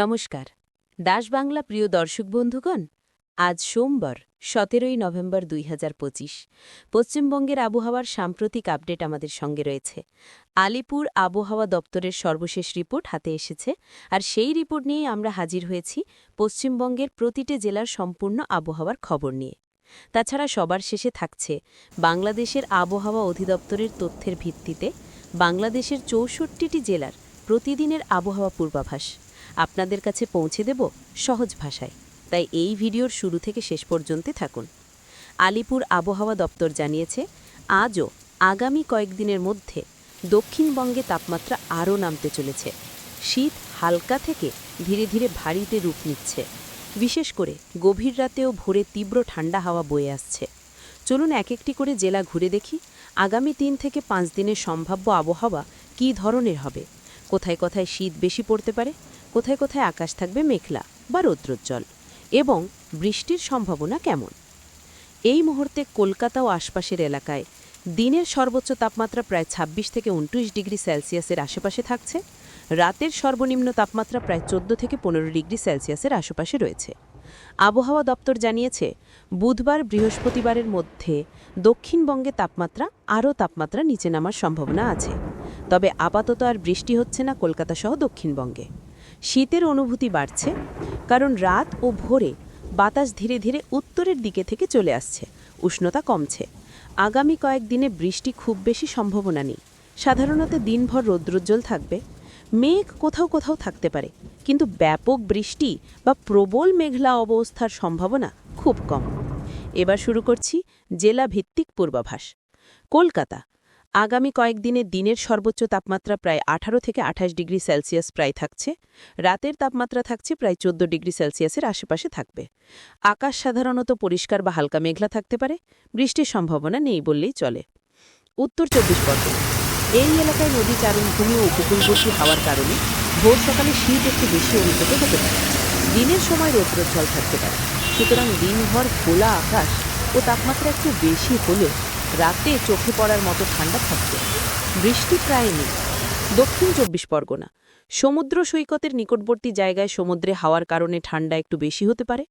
নমস্কার। দাস বাংলা প্রিয় দর্শক বন্ধুগণ, আজ সোমবার, সতেরোই নভেম্বর দুই হাজার পঁচিশ। পশ্চিমবঙ্গের আবহাওয়ার সাম্প্রতিক আপডেট আমাদের সঙ্গে রয়েছে। আলিপুর আবহাওয়া দপ্তরের সর্বশেষ রিপোর্ট হাতে এসেছে আর সেই রিপোর্ট নিয়ে আমরা হাজির হয়েছি পশ্চিমবঙ্গের প্রতিটি জেলার সম্পূর্ণ আবহাওয়ার খবর নিয়ে। তাছাড়া সবার শেষে থাকছে বাংলাদেশের আবহাওয়া অধিদপ্তরের তথ্যের ভিত্তিতে বাংলাদেশের চৌষট্টিটি জেলার প্রতিদিনের আবহাওয়া পূর্বাভাস। আপনাদের কাছে পৌঁছে দেব সহজ ভাষায়। তাই এই ভিডিওর শুরু থেকে শেষ পর্যন্ত থাকুন। আলিপুর আবহাওয়া দপ্তর জানিয়েছে, আজও আগামী কয়েকদিনের মধ্যে দক্ষিণবঙ্গে তাপমাত্রা আরও নামতে চলেছে। শীত হালকা থেকে ধীরে ধীরে ভারীতে রূপ নিচ্ছে। বিশেষ করে গভীর রাতেও ভোরে তীব্র ঠান্ডা হাওয়া বয়ে আসছে। চলুন এক একটি করে জেলা ঘুরে দেখি, আগামী তিন থেকে পাঁচ দিনের সম্ভাব্য আবহাওয়া কী ধরনের হবে। কোথায় কোথায় শীত বেশি পড়তে পারে, কোথায় কোথায় আকাশ থাকবে মেঘলা বা রৌদ্রোজ্জ্বল, এবং বৃষ্টির সম্ভাবনা কেমন? এই মুহূর্তে কলকাতা ও আশপাশের এলাকায় দিনের সর্বোচ্চ তাপমাত্রা প্রায় ২৬ থেকে উনত্রিশ ডিগ্রি সেলসিয়াসের আশেপাশে থাকছে। রাতের সর্বনিম্ন তাপমাত্রা প্রায় ১৪ থেকে পনেরো ডিগ্রি সেলসিয়াসের আশেপাশে রয়েছে। আবহাওয়া দপ্তর জানিয়েছে, বুধবার বৃহস্পতিবারের মধ্যে দক্ষিণবঙ্গে তাপমাত্রা আরও তাপমাত্রা নিচে নামার সম্ভাবনা আছে। তবে আপাতত আর বৃষ্টি হচ্ছে না কলকাতা সহ দক্ষিণবঙ্গে। শীতের অনুভূতি বাড়ছে, কারণ রাত ও ভোরে বাতাস ধীরে ধীরে উত্তরের দিকে থেকে চলে আসছে, উষ্ণতা কমছে। আগামী কয়েকদিনে বৃষ্টি খুব বেশি সম্ভাবনা নেই। সাধারণত দিনভর রৌদ্রোজ্জ্বল থাকবে, মেঘ কোথাও কোথাও থাকতে পারে, কিন্তু ব্যাপক বৃষ্টি বা প্রবল মেঘলা অবস্থার সম্ভাবনা খুব কম। এবার শুরু করছি জেলা ভিত্তিক পূর্বাভাস। কলকাতা আগামী কয়েকদিনে দিনের সর্বোচ্চ তাপমাত্রা প্রায় আঠারো থেকে আঠাশ ডিগ্রি সেলসিয়াস প্রায় থাকছে। রাতের তাপমাত্রা থাকছে প্রায় চোদ্দ ডিগ্রি সেলসিয়াসের আশেপাশে থাকবে। আকাশ সাধারণত পরিষ্কার বা হালকা মেঘলা থাকতে পারে। বৃষ্টির সম্ভাবনা নেই বললেই চলে। উত্তর চব্বিশ পরগনা। এই এলাকায় নদী চারণভূমি ও উপকূলবর্তী হওয়ার কারণে ভোর সকালে শীত একটু বেশি অনুভূত হতে পারে। দিনের সময় রৌদ্রোজ্জ্বল থাকতে পারে। সুতরাং দিনভর খোলা আকাশ ও তাপমাত্রা একটু বেশি হলেও রাতে চোখে পড়ার মতো ঠান্ডা থাকবে বৃষ্টি প্রায় নেই। দক্ষিণ চব্বিশ পরগনা। সমুদ্র সৈকতের নিকটবর্তী জায়গায় সমুদ্রে হাওয়ার কারণে ঠান্ডা একটু বেশি হতে পারে।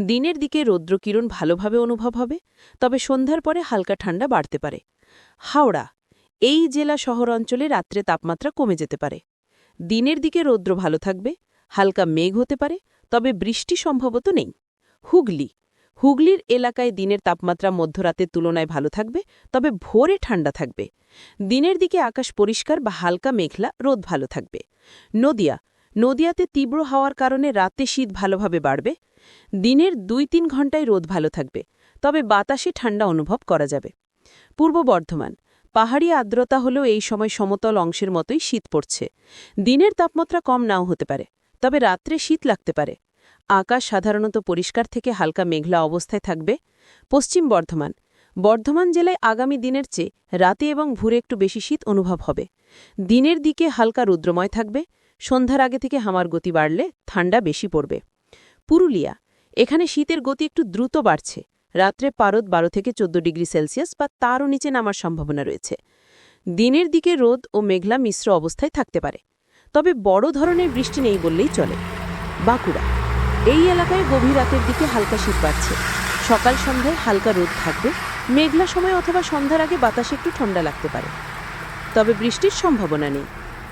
দিনের দিকে রৌদ্রকিরণ ভালোভাবে অনুভব হবে, তবে সন্ধ্যার পরে হালকা ঠান্ডা বাড়তে পারে। হাওড়া। এই জেলা শহর অঞ্চলে রাত্রে তাপমাত্রা কমে যেতে পারে। দিনের দিকে রৌদ্র ভালো থাকবে, হালকা মেঘ হতে পারে, তবে বৃষ্টি সম্ভবত নেই। হুগলি। হুগলির এলাকায় দিনের তাপমাত্রা মধ্যরাতের তুলনায় ভালো থাকবে, তবে ভোরে ঠান্ডা থাকবে। দিনের দিকে আকাশ পরিষ্কার বা হালকা মেঘলা, রোদ ভালো থাকবে। নদিয়া, নদিয়াতে তীব্র হওয়ার কারণে রাতে শীত ভালোভাবে বাড়বে। দিনের দুই তিন ঘন্টায় রোদ ভালো থাকবে, তবে বাতাসে ঠান্ডা অনুভব করা যাবে। পূর্ব বর্ধমান, পাহাড়ি আর্দ্রতা হলেও এই সময় সমতল অংশের মতোই শীত পড়ছে। দিনের তাপমাত্রা কম নাও হতে পারে, তবে রাত্রে শীত লাগতে পারে। আকাশ সাধারণত পরিষ্কার থেকে হালকা মেঘলা অবস্থায় থাকবে। পশ্চিম বর্ধমান। বর্ধমান জেলায় আগামী দিনের চেয়ে রাতে এবং ভোরে একটু বেশি শীত অনুভব হবে। দিনের দিকে হালকা রুদ্রময় থাকবে। সন্ধ্যার আগে থেকে হামার গতি বাড়লে ঠান্ডা বেশি পড়বে। পুরুলিয়া। এখানে শীতের গতি একটু দ্রুত বাড়ছে। রাত্রে পারদ বারো থেকে চোদ্দ ডিগ্রি সেলসিয়াস বা তারও নিচে নামার সম্ভাবনা রয়েছে। দিনের দিকে রোদ ও মেঘলা মিশ্র অবস্থায় থাকতে পারে। তবে বড় ধরনের বৃষ্টি নেই বললেই চলে। বাঁকুড়া। এই এলাকায় গভীর রাতের দিকে হালকা শীত বাড়ছে। সকাল সন্ধ্যায় হালকা রোদ থাকবে, মেঘলা সময় অথবা সন্ধ্যার আগে বাতাসে একটু ঠান্ডা লাগতে পারে। তবে বৃষ্টির সম্ভাবনা নেই।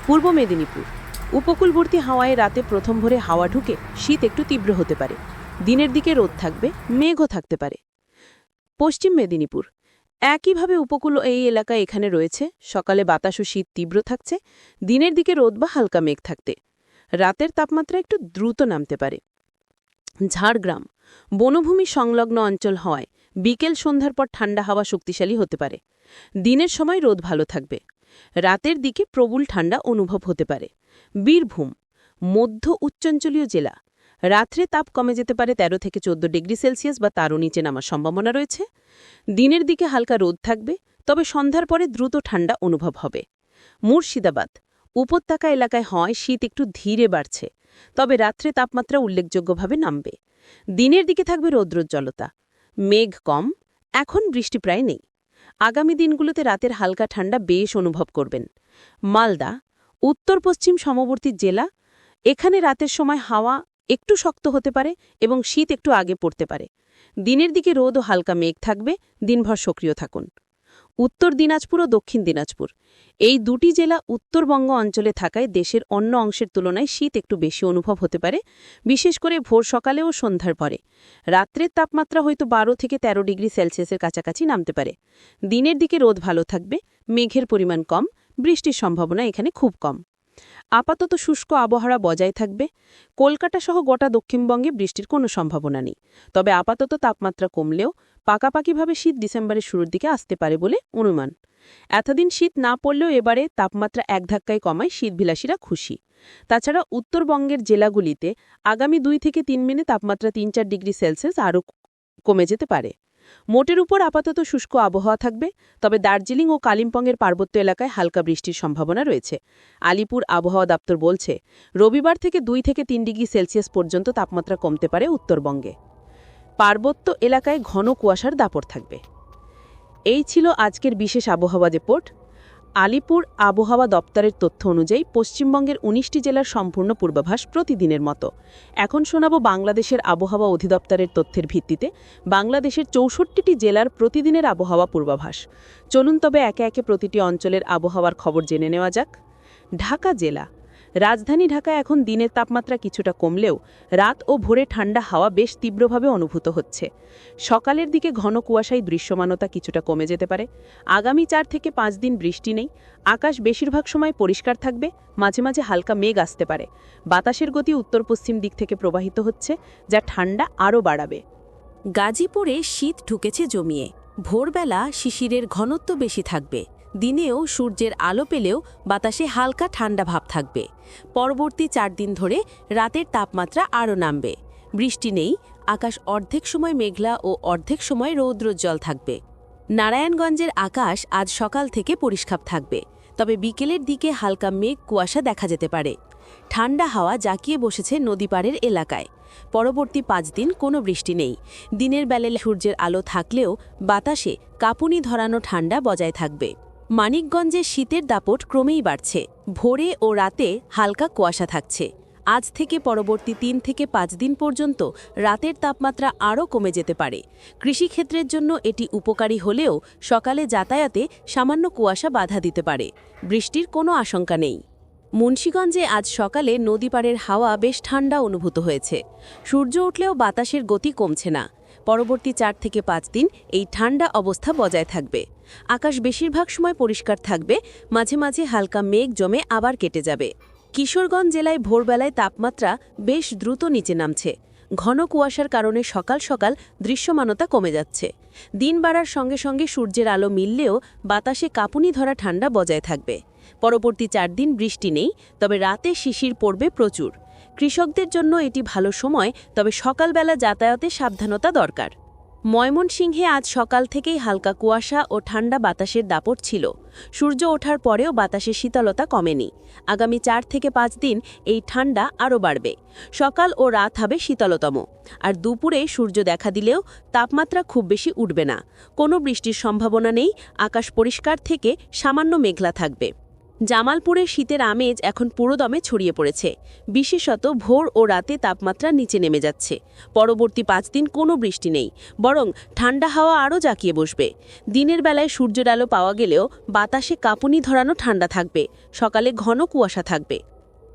পূর্ব মেদিনীপুর, উপকূলবর্তী হাওয়ায় রাতে প্রথম ভোরে হাওয়া ঢুকে শীত একটু তীব্র হতে পারে। দিনের দিকে রোদ থাকবে, মেঘও থাকতে পারে। পশ্চিম মেদিনীপুর, একইভাবে উপকূল এই এলাকা এখানে রয়েছে, সকালে বাতাস ও শীত তীব্র থাকছে, দিনের দিকে রোদ বা হালকা মেঘ থাকতে। রাতের তাপমাত্রা একটু দ্রুত নামতে পারে। ঝাড়গ্রাম। বনভূমি সংলগ্ন অঞ্চল হওয়ায় বিকেল সন্ধ্যার পর ঠান্ডা হাওয়া শক্তিশালী হতে পারে। দিনের সময় রোদ ভালো থাকবে। রাতের দিকে প্রবল ঠান্ডা অনুভব হতে পারে। বীরভূম, মধ্য উচ্চাঞ্চলীয় জেলা। রাত্রে তাপ কমে যেতে পারে ১৩ থেকে চোদ্দ ডিগ্রি সেলসিয়াস বা তারও নিচে নামার সম্ভাবনা রয়েছে। দিনের দিকে হালকা রোদ থাকবে, তবে সন্ধ্যার পরে দ্রুত ঠান্ডা অনুভব হবে। মুর্শিদাবাদ উপত্যকা এলাকায় হয় শীত একটু ধীরে বাড়ছে, তবে রাত্রে তাপমাত্রা উল্লেখযোগ্যভাবে নামবে। দিনের দিকে থাকবে রৌদ্রোজ্জ্বলতা। মেঘ কম, এখন বৃষ্টি প্রায় নেই। আগামী দিনগুলোতে রাতের হালকা ঠান্ডা বেশ অনুভব করবেন। মালদা, উত্তর পশ্চিম সমবর্তী জেলা, এখানে রাতের সময় হাওয়া একটু শক্ত হতে পারে এবং শীত একটু আগে পড়তে পারে। দিনের দিকে রোদ ও হালকা মেঘ থাকবে, দিনভর সক্রিয় থাকুন। উত্তর দিনাজপুর ও দক্ষিণ দিনাজপুর। এই দুটি জেলা উত্তরবঙ্গ অঞ্চলে থাকায় দেশের অন্য অংশের তুলনায় শীত একটু বেশি অনুভব হতে পারে, বিশেষ করে ভোর সকালে ও সন্ধ্যার পরে। রাত্রের তাপমাত্রা হয়তো বারো থেকে ১৩ ডিগ্রি সেলসিয়াসের কাছাকাছি নামতে পারে। দিনের দিকে রোদ ভালো থাকবে, মেঘের পরিমাণ কম, বৃষ্টির সম্ভাবনা এখানে খুব কম। আপাতত শুষ্ক আবহাওয়া বজায় থাকবে। কলকাতা সহ গোটা দক্ষিণবঙ্গে বৃষ্টির কোনো সম্ভাবনা নেই। তবে আপাতত তাপমাত্রা কমলেও পাকাপাকিভাবে শীত ডিসেম্বরের শুরুর দিকে আসতে পারে বলে অনুমান। এতদিন শীত না পড়লেও এবারে তাপমাত্রা এক ধাক্কায় কমায় শীতভিলাসীরা খুশি। তাছাড়া উত্তরবঙ্গের জেলাগুলিতে আগামী দুই থেকে তিন মিনে তাপমাত্রা তিন চার ডিগ্রি সেলসিয়াস আরও কমে যেতে পারে। মোটের উপর আপাতত শুষ্ক আবহাওয়া থাকবে, তবে দার্জিলিং ও কালিম্পংয়ের পার্বত্য এলাকায় হালকা বৃষ্টির সম্ভাবনা রয়েছে। আলিপুর আবহাওয়া দপ্তর বলছে, রবিবার থেকে দুই থেকে তিন ডিগ্রি সেলসিয়াস পর্যন্ত তাপমাত্রা কমতে পারে উত্তরবঙ্গে। পার্বত্য এলাকায় ঘন কুয়াশার দাপট থাকবে। এই ছিল আজকের বিশেষ আবহাওয়া রিপোর্ট। আলিপুর আবহাওয়া দপ্তরের তথ্য অনুযায়ী পশ্চিমবঙ্গের উনিশটি জেলার সম্পূর্ণ পূর্বাভাস প্রতিদিনের মতো। এখন শোনাব বাংলাদেশের আবহাওয়া অধিদপ্তরের তথ্যের ভিত্তিতে বাংলাদেশের চৌষট্টিটি জেলার প্রতিদিনের আবহাওয়া পূর্বাভাস। চলুন তবে একে একে প্রতিটি অঞ্চলের আবহাওয়ার খবর জেনে নেওয়া যাক। ঢাকা জেলা রাজধানী ঢাকায় এখন দিনের তাপমাত্রা কিছুটা কমলেও রাত ও ভোরে ঠান্ডা হাওয়া বেশ তীব্রভাবে অনুভূত হচ্ছে। সকালের দিকে ঘন কুয়াশায় দৃশ্যমানতা কিছুটা কমে যেতে পারে। আগামী চার থেকে পাঁচ দিন বৃষ্টি নেই। আকাশ বেশিরভাগ সময় পরিষ্কার থাকবে। মাঝে মাঝে হালকা মেঘ আসতে পারে। বাতাসের গতি উত্তর পশ্চিম দিক থেকে প্রবাহিত হচ্ছে, যা ঠান্ডা আরও বাড়াবে। গাজীপুরে শীত ঢুকেছে জমিয়ে। ভোরবেলা শিশিরের ঘনত্ব বেশি থাকবে। দিনেও সূর্যের আলো পেলেও বাতাসে হালকা ঠান্ডা ভাব থাকবে। পরবর্তী চার দিন ধরে রাতের তাপমাত্রা আরও নামবে। বৃষ্টি নেই, আকাশ অর্ধেক সময় মেঘলা ও অর্ধেক সময় রৌদ্রোজ্জ্বল থাকবে। নারায়ণগঞ্জের আকাশ আজ সকাল থেকে পরিষ্কার থাকবে, তবে বিকেলের দিকে হালকা মেঘ কুয়াশা দেখা যেতে পারে। ঠান্ডা হাওয়া জাকিয়ে বসেছে নদীপাড়ের এলাকায়। পরবর্তী পাঁচ দিন কোনো বৃষ্টি নেই। দিনের বেলায় সূর্যের আলো থাকলেও বাতাসে কাঁপুনি ধরানো ঠান্ডা বজায় থাকবে। মানিকগঞ্জে শীতের দাপট ক্রমেই বাড়ছে। ভোরে ও রাতে হালকা কুয়াশা থাকছে। আজ থেকে পরবর্তী তিন থেকে পাঁচ দিন পর্যন্ত রাতের তাপমাত্রা আরও কমে যেতে পারে। কৃষিক্ষেত্রের জন্য এটি উপকারী হলেও সকালে যাতায়াতে সামান্য কুয়াশা বাধা দিতে পারে। বৃষ্টির কোনো আশঙ্কা নেই। মুন্সীগঞ্জে আজ সকালে নদীপাড়ের হাওয়া বেশ ঠান্ডা অনুভূত হয়েছে। সূর্য উঠলেও বাতাসের গতি কমছে না। পরবর্তী চার থেকে পাঁচ দিন এই ঠান্ডা অবস্থা বজায় থাকবে। আকাশ বেশিরভাগ সময় পরিষ্কার থাকবে, মাঝে মাঝে হালকা মেঘ জমে আবার কেটে যাবে। কিশোরগঞ্জ জেলায় ভোরবেলায় তাপমাত্রা বেশ দ্রুত নিচে নামছে। ঘন কুয়াশার কারণে সকাল সকাল দৃশ্যমানতা কমে যাচ্ছে। দিন বাড়ার সঙ্গে সঙ্গে সূর্যের আলো মিললেও বাতাসে কাঁপুনি ধরা ঠান্ডা বজায় থাকবে। পরবর্তী চার দিন বৃষ্টি নেই, তবে রাতে শিশির পড়বে প্রচুর। কৃষকদের জন্য এটি ভালো সময়, তবে সকালবেলা যাতায়াতে সাবধানতা দরকার। ময়মনসিংহে আজ সকাল থেকেই হালকা কুয়াশা ও ঠান্ডা বাতাসের দাপট ছিল। সূর্য ওঠার পরেও বাতাসের শীতলতা কমেনি। আগামী চার থেকে পাঁচ দিন এই ঠান্ডা আরও বাড়বে। সকাল ও রাত হবে শীতলতম। আর দুপুরে সূর্য দেখা দিলেও তাপমাত্রা খুব বেশি উঠবে না। কোনো বৃষ্টির সম্ভাবনা নেই, আকাশ পরিষ্কার থেকে সামান্য মেঘলা থাকবে। জামালপুরের শীতের আমেজ এখন পুরোদমে ছড়িয়ে পড়েছে। বিশেষত ভোর ও রাতে তাপমাত্রা নিচে নেমে যাচ্ছে। পরবর্তী পাঁচ দিন কোনো বৃষ্টি নেই, বরং ঠান্ডা হাওয়া আরও জাকিয়ে বসবে। দিনের বেলায় সূর্যের আলো পাওয়া গেলেও বাতাসে কাঁপুনি ধরানো ঠান্ডা থাকবে। সকালে ঘন কুয়াশা থাকবে।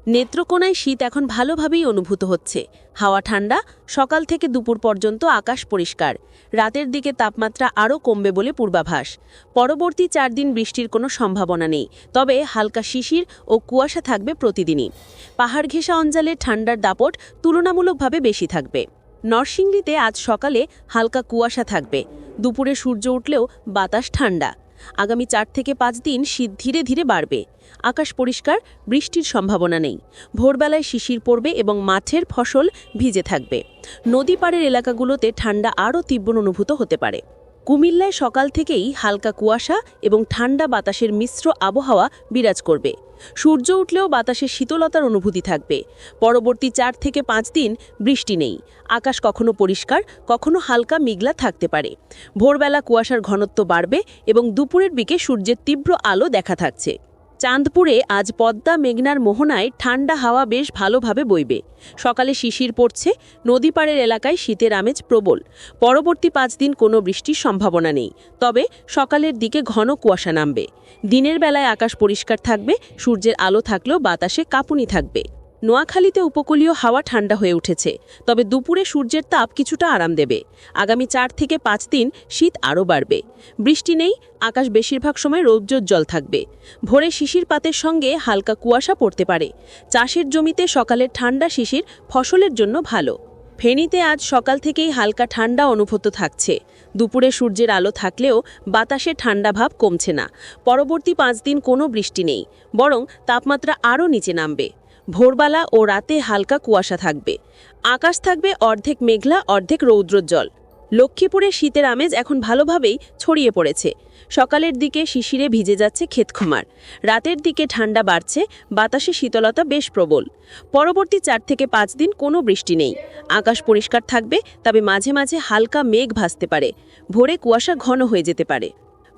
নেত্রকোনায় শীত এখন ভালোভাবেই অনুভূত হচ্ছে। হাওয়া ঠান্ডা, সকাল থেকে দুপুর পর্যন্ত আকাশ পরিষ্কার। রাতের দিকে তাপমাত্রা আরও কমবে বলে পূর্বাভাস। পরবর্তী চার দিন বৃষ্টির কোনো সম্ভাবনা নেই, তবে হালকা শিশির ও কুয়াশা থাকবে প্রতিদিনই। পাহাড় ঘেঁষা অঞ্চলে ঠান্ডার দাপট তুলনামূলকভাবে বেশি থাকবে। নরসিংদীতে আজ সকালে হালকা কুয়াশা থাকবে। দুপুরে সূর্য উঠলেও বাতাস ঠান্ডা। আগামী চার থেকে পাঁচ দিন শীত ধীরে ধীরে বাড়বে। আকাশ পরিষ্কার, বৃষ্টির সম্ভাবনা নেই। ভোরবেলায় শিশির পড়বে এবং মাঠের ফসল ভিজে থাকবে। নদী পাড়ের এলাকাগুলোতে ঠান্ডা আরও তীব্র অনুভূত হতে পারে। কুমিল্লায় সকাল থেকেই হালকা কুয়াশা এবং ঠান্ডা বাতাসের মিশ্র আবহাওয়া বিরাজ করবে। সূর্য উঠলেও বাতাসে শীতলতার অনুভূতি থাকবে। পরবর্তী চার থেকে পাঁচ দিন বৃষ্টি নেই। আকাশ কখনো পরিষ্কার, কখনো হালকা মেঘলা থাকতে পারে। ভোরবেলা কুয়াশার ঘনত্ব বাড়বে এবং দুপুরের দিকে সূর্যের তীব্র আলো দেখা থাকছে। চাঁদপুরে আজ পদ্মা মেঘনার মোহনায় ঠান্ডা হাওয়া বেশ ভালোভাবে বইবে। সকালে শিশির পড়ছে, নদীপাড়ের এলাকায় শীতের আমেজ প্রবল। পরবর্তী পাঁচ দিন কোনো বৃষ্টির সম্ভাবনা নেই। তবে সকালের দিকে ঘন কুয়াশা নামবে। দিনের বেলায় আকাশ পরিষ্কার থাকবে, সূর্যের আলো থাকলেও বাতাসে কাঁপুনি থাকবে। নোয়াখালীতে উপকূলীয় হাওয়া ঠান্ডা হয়ে উঠেছে, তবে দুপুরে সূর্যের তাপ কিছুটা আরাম দেবে। আগামী চার থেকে পাঁচ দিন শীত আরও বাড়বে। বৃষ্টি নেই, আকাশ বেশিরভাগ সময় রৌদ্রোজ্জ্বল থাকবে। ভোরে শিশির পাতের সঙ্গে হালকা কুয়াশা পড়তে পারে। চাষের জমিতে সকালের ঠান্ডা শিশির ফসলের জন্য ভালো। ফেনীতে আজ সকাল থেকেই হালকা ঠান্ডা অনুভূত থাকছে। দুপুরে সূর্যের আলো থাকলেও বাতাসে ঠান্ডা ভাব কমছে না। পরবর্তী পাঁচ দিন কোনো বৃষ্টি নেই, বরং তাপমাত্রা আরও নিচে নামবে। ভোরবেলা ও রাতে হালকা কুয়াশা থাকবে। আকাশ থাকবে অর্ধেক মেঘলা, অর্ধেক রৌদ্রোজ্জ্বল। লক্ষ্মীপুরে শীতের আমেজ এখন ভালোভাবেই ছড়িয়ে পড়েছে। সকালের দিকে শিশিরে ভিজে যাচ্ছে ক্ষেতখমার রাতের দিকে ঠান্ডা বাড়ছে, বাতাসে শীতলতা বেশ প্রবল। পরবর্তী চার থেকে পাঁচ দিন কোনো বৃষ্টি নেই। আকাশ পরিষ্কার থাকবে, তবে মাঝে মাঝে হালকা মেঘ ভাসতে পারে। ভোরে কুয়াশা ঘন হয়ে যেতে পারে।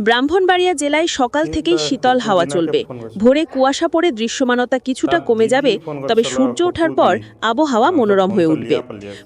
ব্রাহ্মণবাড়িয়া জেলায় সকাল থেকেই শীতল হাওয়া চলবে। ভোরে কুয়াশা পড়ে দৃশ্যমানতা কিছুটা কমে যাবে তবে সূর্য ওঠার পর আবহাওয়া মনোরম হয়ে উঠবে।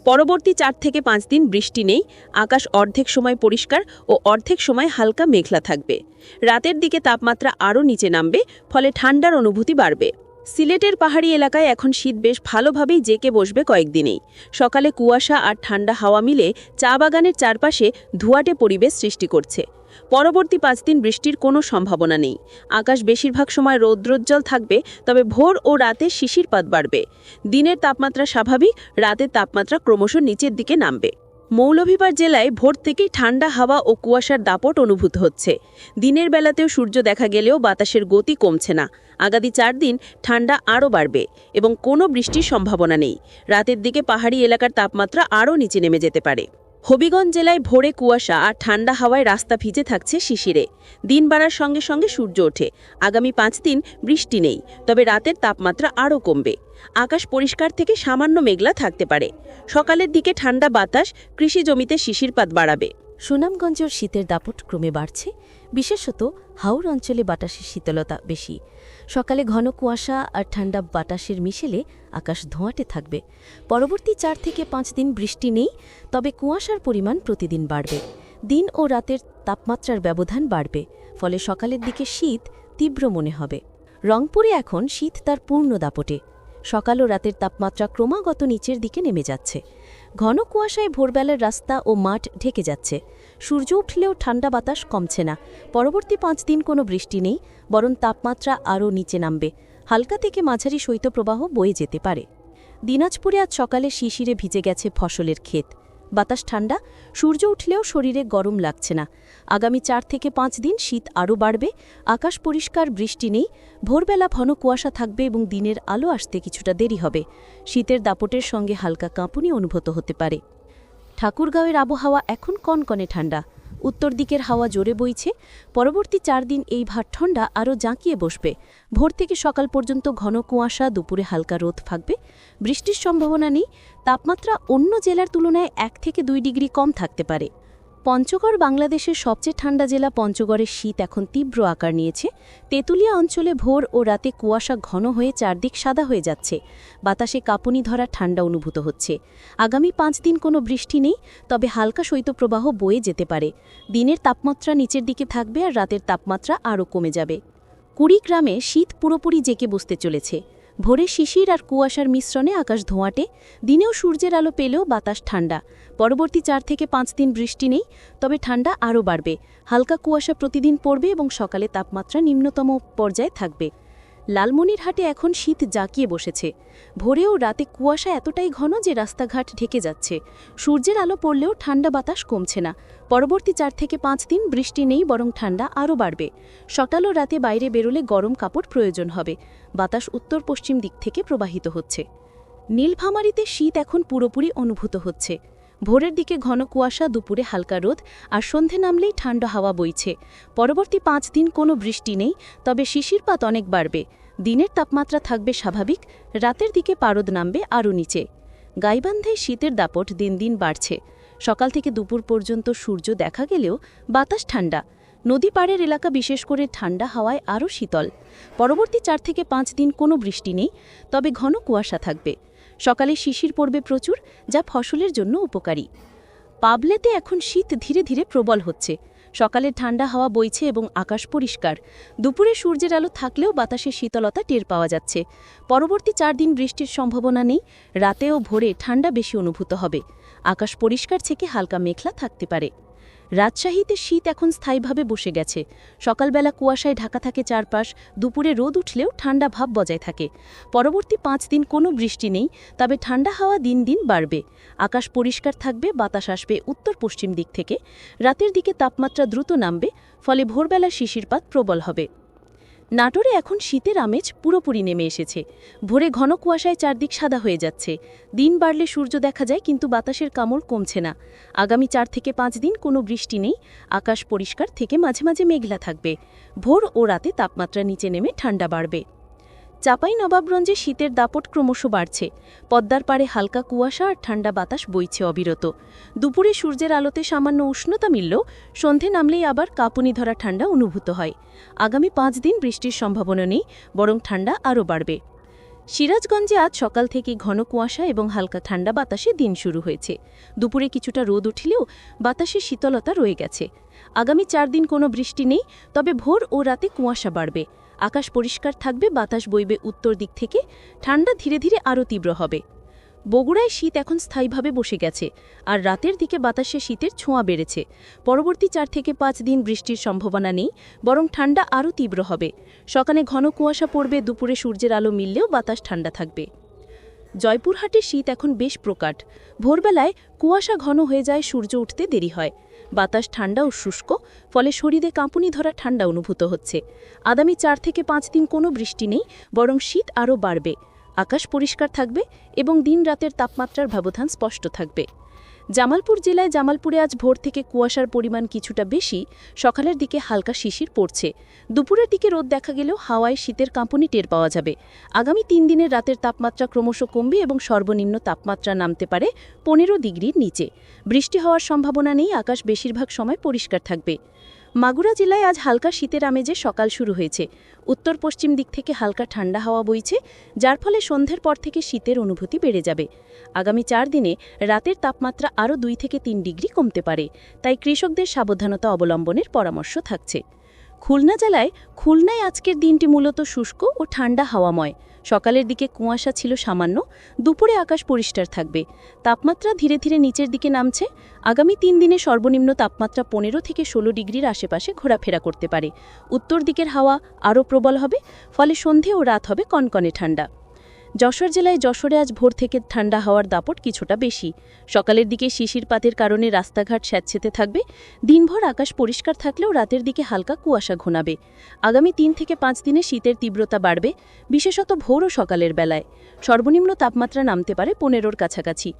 পরবর্তী চার থেকে পাঁচ দিন বৃষ্টি নেই আকাশ অর্ধেক সময় পরিষ্কার ও অর্ধেক সময় হালকা মেঘলা থাকবে। রাতের দিকে তাপমাত্রা আরও নিচে নামবে ফলে ঠান্ডার অনুভূতি বাড়বে। সিলেটের পাহাড়ি এলাকায় এখন শীত বেশ ভালোভাবেই জেকে বসবে কয়েকদিনেই। সকালে কুয়াশা আর ঠান্ডা হাওয়া মিলে চা বাগানের চারপাশে ধুয়াটে পরিবেশ সৃষ্টি করছে। পরবর্তী পাঁচ দিন বৃষ্টির কোনো সম্ভাবনা নেই। আকাশ বেশিরভাগ সময় রৌদ্রোজ্জ্বল থাকবে, তবে ভোর ও রাতে শিশিরপাত বাড়বে। দিনের তাপমাত্রা স্বাভাবিক, রাতের তাপমাত্রা ক্রমশ নিচের দিকে নামবে। মৌলভীবাজার জেলায় ভোর থেকেই ঠান্ডা হাওয়া ও কুয়াশার দাপট অনুভূত হচ্ছে। দিনের বেলাতেও সূর্য দেখা গেলেও বাতাসের গতি কমছে না। আগামী চার দিন ঠান্ডা আরও বাড়বে এবং কোনো বৃষ্টির সম্ভাবনা নেই। রাতের দিকে পাহাড়ি এলাকার তাপমাত্রা আরও নিচে নেমে যেতে পারে। হবিগঞ্জ জেলায় ভোরে কুয়াশা আর ঠান্ডা হাওয়ায় রাস্তা ভিজে থাকছে শিশিরে। দিন বাড়ার সঙ্গে সঙ্গে সূর্য ওঠে। আগামী পাঁচ দিন বৃষ্টি নেই, তবে রাতের তাপমাত্রা আরও কমবে। আকাশ পরিষ্কার থেকে সামান্য মেঘলা থাকতে পারে। সকালের দিকে ঠান্ডা বাতাস, কৃষি জমিতে শিশিরপাত বাড়াবে। সুনামগঞ্জের শীতের দাপট ক্রমে বাড়ছে। বিশেষত হাওর অঞ্চলে বাতাসের শীতলতা বেশি। সকালে ঘন কুয়াশা আর ঠান্ডা বাতাসের মিশেলে আকাশ ধোঁয়াটে থাকবে। পরবর্তী চার থেকে পাঁচ দিন বৃষ্টি নেই, তবে কুয়াশার পরিমাণ প্রতিদিন বাড়বে। দিন ও রাতের তাপমাত্রার ব্যবধান বাড়বে, ফলে সকালের দিকে শীত তীব্র মনে হবে। রংপুরে এখন শীত তার পূর্ণ দাপটে। সকাল ও রাতের তাপমাত্রা ক্রমাগত নিচের দিকে নেমে যাচ্ছে। ঘন কুয়াশায় ভোরবেলার রাস্তা ও মাঠ ঢেকে যাচ্ছে। সূর্য উঠলেও ঠান্ডা বাতাস কমছে না। পরবর্তী পাঁচ দিন কোনো বৃষ্টি নেই, বরং তাপমাত্রা আরও নিচে নামবে। হালকা থেকে মাঝারি শৈত্যপ্রবাহ বয়ে যেতে পারে। দিনাজপুরে আজ সকালে শিশিরে ভিজে গেছে ফসলের ক্ষেত। বাতাস ঠান্ডা, সূর্য উঠলেও শরীরে গরম লাগছে না। আগামী চার থেকে পাঁচ দিন শীত আরও বাড়বে, আকাশ পরিষ্কার, বৃষ্টি নেই, ভোরবেলা ঘন কুয়াশা থাকবে এবং দিনের আলো আসতে কিছুটা দেরি হবে। শীতের দাপটের সঙ্গে হালকা কাঁপুনি অনুভূত হতে পারে। ঠাকুরগাঁওয়ের আবহাওয়া এখন কনকনে ঠান্ডা। উত্তর দিকের হাওয়া জোরে বইছে। পরবর্তী চার দিন এই ভার ঠণ্ডা আরও জাঁকিয়ে বসবে। ভোর থেকে সকাল পর্যন্ত ঘন কুয়াশা, দুপুরে হালকা রোদ থাকবে। বৃষ্টির সম্ভাবনা নেই। তাপমাত্রা অন্য জেলার তুলনায় এক থেকে দুই ডিগ্রি কম থাকতে পারে। পঞ্চগড় বাংলাদেশের সবচেয়ে ঠান্ডা জেলা পঞ্চগড়ের শীত এখন তীব্র আকার নিয়েছে। তেঁতুলিয়া অঞ্চলে ভোর ও রাতে কুয়াশা ঘন হয়ে চারদিক সাদা হয়ে যাচ্ছে। বাতাসে কাঁপুনি ধরা ঠান্ডা অনুভূত হচ্ছে। আগামী পাঁচ দিন কোনো বৃষ্টি নেই, তবে হালকা শৈত্যপ্রবাহ বয়ে যেতে পারে। দিনের তাপমাত্রা নিচের দিকে থাকবে আর রাতের তাপমাত্রা আরও কমে যাবে। কুড়িগ্রামে শীত পুরোপুরি জেকে বসতে চলেছে। ভোরে শিশির আর কুয়াশার মিশ্রণে আকাশ ধোঁয়াটে, দিনেও সূর্যের আলো পেলেও বাতাস ঠান্ডা। পরবর্তী চার থেকে পাঁচ দিন বৃষ্টি নেই, তবে ঠান্ডা আরও বাড়বে। হালকা কুয়াশা প্রতিদিন পড়বে এবং সকালে তাপমাত্রা নিম্নতম পর্যায়ে থাকবে। লালমনিরহাটে এখন শীত জাঁকিয়ে বসেছে। ভোরেও রাতে কুয়াশা এতটাই ঘন যে রাস্তাঘাট ঢেকে যাচ্ছে। সূর্যের আলো পড়লেও ঠান্ডা বাতাস কমছে না। পরবর্তী চার থেকে পাঁচ দিন বৃষ্টি নেই, বরং ঠান্ডা আরও বাড়বে। সকাল ও রাতে বাইরে বেরোলে গরম কাপড় প্রয়োজন হবে। বাতাস উত্তর পশ্চিম দিক থেকে প্রবাহিত হচ্ছে। নীলভামারিতে শীত এখন পুরোপুরি অনুভূত হচ্ছে। ভোরের দিকে ঘন কুয়াশা, দুপুরে হালকা রোদ, আর সন্ধে নামলেই ঠান্ডা হাওয়া বইছে। পরবর্তী পাঁচ দিন কোনো বৃষ্টি নেই, তবে শিশিরপাত অনেক বাড়বে। দিনের তাপমাত্রা থাকবে স্বাভাবিক, রাতের দিকে পারদ নামবে আরও নিচে। গাইবান্ধায় শীতের দাপট দিন দিন বাড়ছে। সকাল থেকে দুপুর পর্যন্ত সূর্য দেখা গেলেও বাতাস ঠান্ডা। নদী পাড়ের এলাকা বিশেষ করে ঠান্ডা হাওয়ায় আরও শীতল। পরবর্তী চার থেকে পাঁচ দিন কোনো বৃষ্টি নেই, তবে ঘন কুয়াশা থাকবে। সকালে শিশির পড়বে প্রচুর, যা ফসলের জন্য উপকারী। পাবলেতে এখন শীত ধীরে ধীরে প্রবল হচ্ছে। সকালে ঠান্ডা হাওয়া বইছে এবং আকাশ পরিষ্কার। দুপুরে সূর্যের আলো থাকলেও বাতাসে শীতলতা টের পাওয়া যাচ্ছে। পরবর্তী চার দিন বৃষ্টির সম্ভাবনা নেই রাতে ও ভোরে ঠান্ডা বেশি অনুভূত হবে। আকাশ পরিষ্কার থেকে হালকা মেঘলা থাকতে পারে। রাজশাহীতে শীত এখন স্থায়ীভাবে বসে গেছে। সকালবেলা কুয়াশায় ঢাকা থাকে চারপাশ, দুপুরে রোদ উঠলেও ঠান্ডা ভাব বজায় থাকে। পরবর্তী পাঁচ দিন কোনো বৃষ্টি নেই, তবে ঠান্ডা হাওয়া দিন দিন বাড়বে। আকাশ পরিষ্কার থাকবে, বাতাস আসবে উত্তর পশ্চিম দিক থেকে। রাতের দিকে তাপমাত্রা দ্রুত নামবে, ফলে ভোরবেলা শিশিরপাত প্রবল হবে। নাটোরে এখন শীতের আমেজ পুরোপুরি নেমে এসেছে। ভোরে ঘন কুয়াশায় চারদিক সাদা হয়ে যাচ্ছে। দিন বাড়লে সূর্য দেখা যায়, কিন্তু বাতাসের কামড় কমছে না। আগামী চার থেকে পাঁচ দিন কোনো বৃষ্টি নেই, আকাশ পরিষ্কার থেকে মাঝে মাঝে মেঘলা থাকবে। ভোর ও রাতে তাপমাত্রা নিচে নেমে ঠান্ডা বাড়বে। চাপাই নবাবগঞ্জে শীতের দাপট ক্রমশ বাড়ছে। পদ্মার পাড়ে হালকা কুয়াশা আর ঠান্ডা বাতাস বইছে অবিরত। দুপুরে সূর্যের আলোতে সামান্য উষ্ণতা মিললেও সন্ধে নামলেই আবার কাঁপুনি ধরা ঠান্ডা অনুভূত হয়। আগামী পাঁচ দিন বৃষ্টির সম্ভাবনা নেই, বরং ঠান্ডা আরও বাড়বে। সিরাজগঞ্জে আজ সকাল থেকে ঘন কুয়াশা এবং হালকা ঠান্ডা বাতাসে দিন শুরু হয়েছে। দুপুরে কিছুটা রোদ উঠিলেও বাতাসে শীতলতা রয়ে গেছে। আগামী চার দিন কোনো বৃষ্টি নেই, তবে ভোর ও রাতে কুয়াশা বাড়বে। আকাশ পরিষ্কার থাকবে, বাতাস বইবে উত্তর দিক থেকে, ঠান্ডা ধীরে ধীরে আরও তীব্র হবে। বগুড়ায় শীত এখন স্থায়ীভাবে বসে গেছে, আর রাতের দিকে বাতাসে শীতের ছোঁয়া বেড়েছে। পরবর্তী চার থেকে পাঁচ দিন বৃষ্টির সম্ভাবনা নেই, বরং ঠান্ডা আরও তীব্র হবে। সকালে ঘন কুয়াশা পড়বে, দুপুরে সূর্যের আলো মিললেও বাতাস ঠান্ডা থাকবে। জয়পুরহাটে শীত এখন বেশ প্রকাট। ভোরবেলায় কুয়াশা ঘন হয়ে যায়, সূর্য উঠতে দেরি হয়। বাতাস ঠান্ডা ও শুষ্ক, ফলে শরীরে কাঁপুনি ধরা ঠান্ডা অনুভূত হচ্ছে। আগামী চার থেকে পাঁচ দিন কোনো বৃষ্টি নেই, বরং শীত আরও বাড়বে। আকাশ পরিষ্কার থাকবে এবং দিন রাতের তাপমাত্রার ব্যবধান স্পষ্ট থাকবে। জামালপুর জেলায় জামালপুরে আজ ভোর থেকে কুয়াশার পরিমাণ কিছুটা বেশি, সকালের দিকে হালকা শিশির পড়ছে। দুপুরের দিকে রোদ দেখা গেলেও হাওয়ায় শীতের কাঁপুনি টের পাওয়া যাবে। আগামী তিন দিনের রাতের তাপমাত্রা ক্রমশ কমবে এবং সর্বনিম্ন তাপমাত্রা নামতে পারে পনেরো ডিগ্রির নিচে। বৃষ্টি হওয়ার সম্ভাবনা নেই, আকাশ বেশিরভাগ সময় পরিষ্কার থাকবে। মাগুরা জেলায় আজ হালকা শীতের আমেজে সকাল শুরু হয়েছে। উত্তর পশ্চিম দিক থেকে হালকা ঠান্ডা হাওয়া বইছে, যার ফলে সন্ধ্যের পর থেকে শীতের অনুভূতি বেড়ে যাবে। আগামী চার দিনে রাতের তাপমাত্রা আরও দুই থেকে তিন ডিগ্রি কমতে পারে, তাই কৃষকদের সাবধানতা অবলম্বনের পরামর্শ থাকছে। খুলনা জেলায় খুলনায় আজকের দিনটি মূলত শুষ্ক ও ঠান্ডা হাওয়াময়। সকালের দিকে কুয়াশা ছিল সামান্য, দুপুরে আকাশ পরিষ্কার থাকবে। তাপমাত্রা ধীরে ধীরে নিচের দিকে নামছে। আগামী তিন দিনে সর্বনিম্ন তাপমাত্রা পনেরো থেকে ষোলো ডিগ্রির আশেপাশে ঘোরাফেরা করতে পারে। উত্তর দিকের হাওয়া আরও প্রবল হবে, ফলে সন্ধে ও রাত হবে কনকনে ঠান্ডা। যশোর জেলায় যশোরে আজ ভোর থেকে ঠান্ডা হওয়ার দাপট কিছুটা বেশি। সকালের দিকে শিশিরপাতের কারণে রাস্তাঘাট স্যাঁতসেতে থাকবে। দিনভর আকাশ পরিষ্কার থাকলেও রাতের দিকে হালকা কুয়াশা ঘনাবে। আগামী তিন থেকে পাঁচ দিনে শীতের তীব্রতা বাড়বে, বিশেষত ভোর ও সকালের বেলায়। সর্বনিম্ন তাপমাত্রা নামতে পারে পনেরোর কাছাকাছি।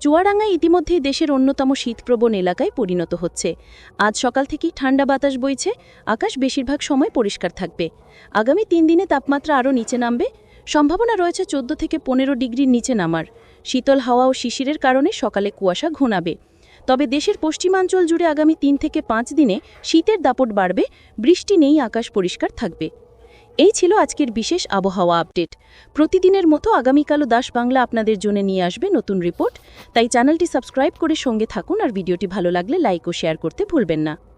চুয়াডাঙ্গায় ইতিমধ্যেই দেশের অন্যতম শীতপ্রবণ এলাকায় পরিণত হচ্ছে। আজ সকাল থেকেই ঠান্ডা বাতাস বইছে, আকাশ বেশিরভাগ সময় পরিষ্কার থাকবে। আগামী তিন দিনে তাপমাত্রা আরও নিচে নামবে সম্ভাবনা রয়েছে চোদ্দ থেকে পনেরো ডিগ্রির নিচে নামার। শীতল হাওয়া ও শিশিরের কারণে সকালে কুয়াশা ঘনাবে তবে দেশের পশ্চিমাঞ্চল জুড়ে আগামী তিন থেকে পাঁচ দিনে শীতের দাপট বাড়বে, বৃষ্টি নেই, আকাশ পরিষ্কার থাকবে। এই ছিল আজকের বিশেষ আবহাওয়া আপডেট। প্রতিদিনের মতো আগামীকালও দাস বাংলা আপনাদের জন্য নিয়ে আসবে নতুন রিপোর্ট। তাই চ্যানেলটি সাবস্ক্রাইব করে সঙ্গে থাকুন আর ভিডিওটি ভালো লাগলে লাইক ও শেয়ার করতে ভুলবেন না।